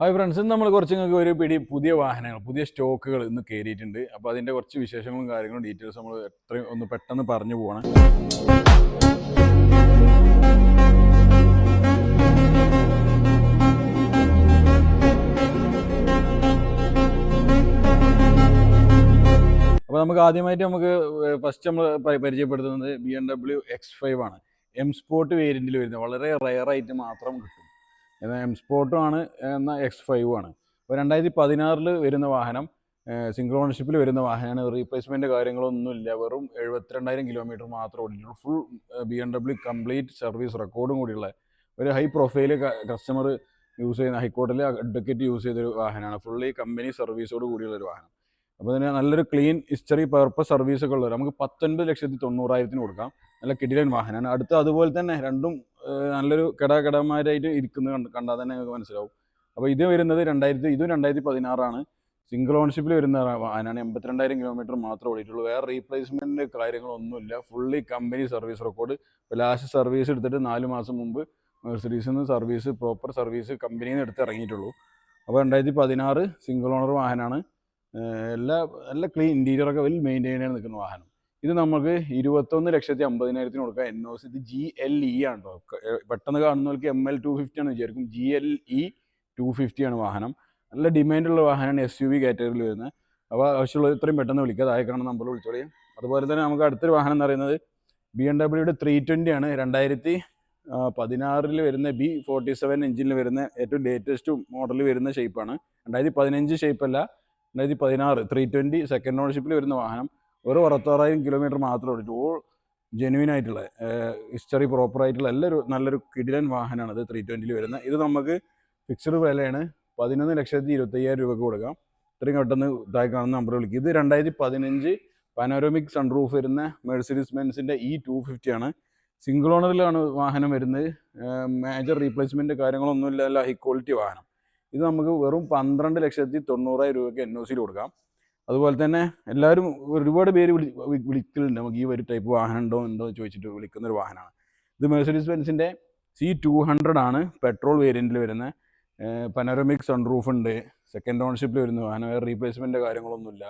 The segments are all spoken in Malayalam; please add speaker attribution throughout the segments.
Speaker 1: ഹായ് ഫ്രണ്ട്സ് ഇന്ന് നമ്മൾ കുറച്ച് നിങ്ങൾക്ക് ഒരു പിടി പുതിയ വാഹനങ്ങൾ പുതിയ സ്റ്റോക്കുകൾ ഇന്ന് കയറിയിട്ടുണ്ട് അപ്പോൾ അതിന്റെ കുറച്ച് വിശേഷങ്ങളും കാര്യങ്ങളും ഡീറ്റെയിൽസ് നമ്മൾ എത്രയും ഒന്ന് പെട്ടെന്ന് പറഞ്ഞു പോകണം അപ്പോൾ നമുക്ക് ആദ്യമായിട്ട് നമുക്ക് ഫസ്റ്റ് നമ്മൾ പരിചയപ്പെടുത്തുന്നത് B M W X five ആണ്. എം സ്പോർട്ട് വേരിയന്റിൽ വരുന്നത്. വളരെ റയർ ആയിട്ട് മാത്രം കിട്ടും. എം സ്പോർട്ടും ആണ് എന്നാൽ എക്സ് ഫൈവും ആണ്. അപ്പോൾ രണ്ടായിരത്തി പതിനാറിൽ വരുന്ന വാഹനം സിംഗിൾ ഓണർഷിപ്പിൽ വരുന്ന വാഹനമാണ്. റീപ്ലേസ്മെന്റ് കാര്യങ്ങളൊന്നുമില്ല. വെറും എഴുപത്തിരണ്ടായിരം കിലോമീറ്റർ മാത്രം ഓടിയിട്ടുള്ളൂ. Full B M W complete service റെക്കോർഡും കൂടിയുള്ള ഒരു ഹൈ പ്രൊഫൈൽ കസ്റ്റമർ യൂസ് ചെയ്യുന്ന ഹൈക്കോർട്ടിലെ അഡ്വക്കേറ്റ് യൂസ് ചെയ്തൊരു വാഹനമാണ്. ഫുള്ളി കമ്പനി സർവീസോട് കൂടിയുള്ള ഒരു വാഹനം. അപ്പോൾ തന്നെ നല്ലൊരു ക്ലീൻ ഹിസ്റ്ററി പർപ്പസ് സർവീസൊക്കെ ഉള്ളവർ നമുക്ക് പത്തൊൻപത് ലക്ഷത്തി തൊണ്ണൂറായിരത്തിന് കൊടുക്കാം. നല്ല കിടിലൻ വാഹനമാണ്. അടുത്ത അതുപോലെ തന്നെ രണ്ടും നല്ലൊരു കടാകടമാരായിട്ട് ഇരിക്കുന്നത് കണ്ട് കണ്ടാൽ തന്നെ നിങ്ങൾക്ക് മനസ്സിലാവും. അപ്പോൾ ഇത് വരുന്നത് രണ്ടായിരത്തി ഇതും രണ്ടായിരത്തി പതിനാറാണ്. സിംഗിൾ ഓൺഷിപ്പിൽ വരുന്ന വാഹനമാണ് എൺപത്തിരണ്ടായിരം കിലോമീറ്റർ മാത്രമേ ഓടിയിട്ടുള്ളൂ. വേറെ റീപ്ലേസ്മെന്റ് കാര്യങ്ങളൊന്നുമില്ല. ഫുള്ളി കമ്പനി സർവീസ് റെക്കോർഡ് ഇപ്പോൾ ലാസ്റ്റ് സർവീസ് എടുത്തിട്ട് നാല് മാസം മുമ്പ് മെഴ്സഡീസിൽ നിന്ന് സർവീസ് പ്രോപ്പർ സർവീസ് കമ്പനിയിൽ നിന്ന് എടുത്ത് ഇറങ്ങിയിട്ടുള്ളൂ. അപ്പോൾ രണ്ടായിരത്തി പതിനാറ് സിംഗിൾ ഓണർ വാഹനമാണ് എല്ലാ എല്ലാ ക്ലീൻ ഇന്റീരിയറൊക്കെ വെൽ മെയിന്റെയിൻ ചെയ്ത് നിൽക്കുന്ന വാഹനം. ഇത് നമുക്ക് ഇരുപത്തൊന്ന് ലക്ഷത്തി അമ്പതിനായിരത്തിന് കൊടുക്കാം എൻ ഒ സി ഇത് ജി എൽ ഇ ആണ് പെട്ടെന്ന് കാണുന്നവർക്ക് എം എൽ ടു ഫിഫ്റ്റി ആണ് വിചാരിക്കും. G L E two fifty ആണ് വാഹനം. നല്ല ഡിമാൻഡുള്ള വാഹനമാണ് എസ് യു വി കാറ്റഗറിയിൽ വരുന്നത്. അപ്പോൾ ആവശ്യമുള്ളത് ഇത്രയും പെട്ടെന്ന് വിളിക്കുക താഴെ കാണുന്ന നമ്പറിൽ വിളിച്ചോളി. അതുപോലെ തന്നെ നമുക്ക് അടുത്തൊരു വാഹനം എന്ന് പറയുന്നത് ബി എം ഡബ്ല്യൂയുടെ ത്രീ ട്വന്റി ആണ്. രണ്ടായിരത്തി പതിനാറിൽ വരുന്ന ബി ഫോർട്ടി സെവൻ എഞ്ചിനിൽ വരുന്ന ഏറ്റവും ലേറ്റസ്റ്റ് മോഡൽ വരുന്ന ഷേപ്പാണ് രണ്ടായിരത്തി പതിനഞ്ച് ഷേപ്പല്ല രണ്ടായിരത്തി പതിനാറ് ത്രീ ട്വന്റി സെക്കൻഡ് ഓണർഷിപ്പിൽ വരുന്ന വാഹനം. ഒരു അറുപത്താറായിരം കിലോമീറ്റർ മാത്രമേ ഓടിച്ചു ഓൾ ജെനുവിൻ ആയിട്ടുള്ള ഹിസ്റ്ററി പ്രോപ്പർ ആയിട്ടുള്ള നല്ലൊരു നല്ലൊരു കിടിലൻ വാഹനമാണ് ഇത് ത്രീ ട്വന്റിയിൽ വരുന്നത് ഇത് നമുക്ക് ഫിക്സഡ് വിലയാണ്. പതിനൊന്ന് ലക്ഷത്തി ഇരുപത്തയ്യായിരം രൂപക്ക് കൊടുക്കാം. ഇത്രയും പെട്ടെന്ന് ഇതായി കാണുന്ന നമ്പർ വിളിക്കും. ഇത് രണ്ടായിരത്തി പതിനഞ്ച് പനോരമിക് സൺറൂഫ് വരുന്ന മെഴ്സിഡീസ് ബെൻസിന്റെ ഇ ടു ഫിഫ്റ്റിയാണ് സിംഗിൾ ഓണറിലാണ് വാഹനം വരുന്നത്. മേജർ റീപ്ലേസ്മെന്റ് കാര്യങ്ങളൊന്നുമില്ല നല്ല ഹൈ ക്വാളിറ്റി വാഹനം. ഇത് നമുക്ക് വെറും പന്ത്രണ്ട് ലക്ഷത്തി തൊണ്ണൂറായിരം രൂപയ്ക്ക് എൻ ഒ സിയിൽ കൊടുക്കാം. അതുപോലെ തന്നെ എല്ലാവരും ഒരുപാട് പേര് വിളി വിളിക്കലുണ്ട്. നമുക്ക് ഈ ഒരു ടൈപ്പ് വാഹനം ഉണ്ടോ ഉണ്ടോ എന്ന് ചോദിച്ചിട്ട് വിളിക്കുന്ന ഒരു വാഹനമാണ്. ഇത് മെഴ്സഡീസ് ബെൻസിന്റെ സി ടു ഹൺഡ്രഡ് ആണ് പെട്രോൾ വേരിയന്റിൽ വരുന്ന പനോറമിക് സൺറൂഫ് ഉണ്ട്. സെക്കൻഡ് ഓണർഷിപ്പിൽ വരുന്ന വാഹനം. വേറെ റീപ്ലേസ്മെന്റ് കാര്യങ്ങളൊന്നുമില്ല.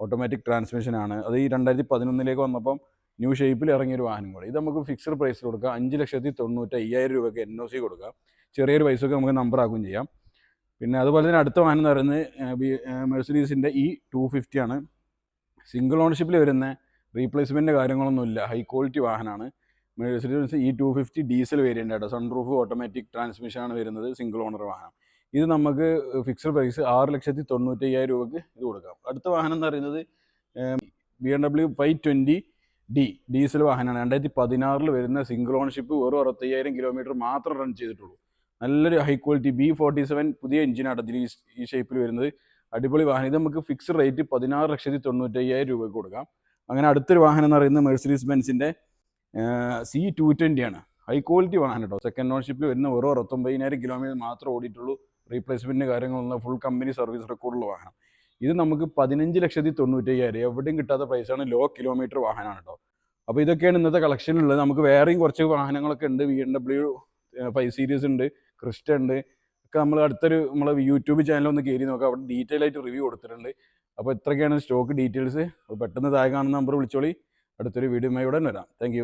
Speaker 1: ഓട്ടോമാറ്റിക് ട്രാൻസ്മിഷൻ ആണ്. അത് ഈ രണ്ടായിരത്തി പതിനൊന്നിലേക്ക് വന്നപ്പം ന്യൂ ഷേപ്പിൽ ഇറങ്ങിയൊരു വാഹനം കൂടെ. ഇത് നമുക്ക് ഫിക്സഡ് പ്രൈസിൽ കൊടുക്കാം. അഞ്ച് ലക്ഷത്തി തൊണ്ണൂറ്റി അയ്യായിരം രൂപയ്ക്ക് എൻ ഒ സി കൊടുക്കാം. ചെറിയൊരു പൈസക്ക് നമുക്ക് നമ്പർ ആക്കുകയും ചെയ്യാം. പിന്നെ അതുപോലെ തന്നെ അടുത്ത വാഹനം എന്ന് പറയുന്നത് മെഴ്സഡീസിന്റെ ഇ ടു ഫിഫ്റ്റി ആണ്. സിംഗിൾ ഓണർഷിപ്പിൽ വരുന്ന റീപ്ലേസ്മെന്റ് കാര്യങ്ങളൊന്നുമില്ല ഹൈ ക്വാളിറ്റി വാഹനമാണ് Mercedes E two fifty diesel variant auto. Sunroof automatic ട്രാൻസ്മിഷനാണ് വരുന്നത് സിംഗിൾ ഓണർ വാഹനം. ഇത് നമുക്ക് ഫിക്സഡ് പ്രൈസ് ആറ് ലക്ഷത്തി തൊണ്ണൂറ്റി അയ്യായിരം രൂപയ്ക്ക് ഇത് കൊടുക്കാം. അടുത്ത വാഹനം എന്ന് പറയുന്നത് B M W five twenty D diesel വാഹനമാണ്. രണ്ടായിരത്തി പതിനാറിൽ വരുന്ന സിംഗിൾ ഓണർഷിപ്പ് വെറും അറുപത്തയ്യായിരം കിലോമീറ്റർ മാത്രം റൺ ചെയ്തിട്ടുള്ളൂ. നല്ലൊരു high quality B forty seven പുതിയ എഞ്ചിനാണ് ഇതിൽ ഈ- ഷേപ്പിൽ വരുന്നത്. അടിപൊളി വാഹനം. ഇത് നമുക്ക് ഫിക്സ്ഡ് റേറ്റ് പതിനാറ് ലക്ഷത്തി തൊണ്ണൂറ്റയ്യായിരം രൂപ കൊടുക്കാം. അങ്ങനെ അടുത്തൊരു വാഹനം എന്ന് പറയുന്നത് മെഴ്സഡീസ് ബെൻസിന്റെ സി ടു ട്വന്റി ആണ്. ഹൈ ക്വാളിറ്റി വാഹനം കേട്ടോ സെക്കൻഡ് ഓൺഷിപ്പിൽ വരുന്ന വെറും അറുപത്തൊമ്പതിനായിരം കിലോമീറ്റർ മാത്രമേ ഓടിയിട്ടുള്ളൂ. റീപ്ലേസ്മെന്റ് കാര്യങ്ങളൊന്നും ഫുൾ കമ്പനി സർവീസ് റെക്കോർഡുള്ള വാഹനം. ഇത് നമുക്ക് പതിനഞ്ച് ലക്ഷത്തി തൊണ്ണൂറ്റയ്യായിരം എവിടെയും കിട്ടാത്ത പ്രൈസാണ് ലോ കിലോമീറ്റർ വാഹനമാണ് കേട്ടോ അപ്പോൾ ഇതൊക്കെയാണ് ഇന്നത്തെ കളക്ഷനിലുള്ളത് നമുക്ക് വേറെയും കുറച്ച് വാഹനങ്ങളൊക്കെ ഉണ്ട്. V M W five series ഉണ്ട്. ക്രിസ്റ്റ ഉണ്ട് ഒക്കെ നമ്മൾ അടുത്തൊരു നമ്മളെ യൂട്യൂബ് ചാനൽ ഒന്ന് കയറി നോക്കാം. അവിടെ ഡീറ്റെയിൽ ആയിട്ട് റിവ്യൂ കൊടുത്തിട്ടുണ്ട്. അപ്പോൾ ഇത്രയൊക്കെയാണ് സ്റ്റോക്ക് ഡീറ്റെയിൽസ് പെട്ടെന്ന് താഴെ കാണുന്ന നമ്പർ വിളിച്ചോളി. അടുത്തൊരു വീഡിയോയുമായി ഉടൻ വരാം. താങ്ക്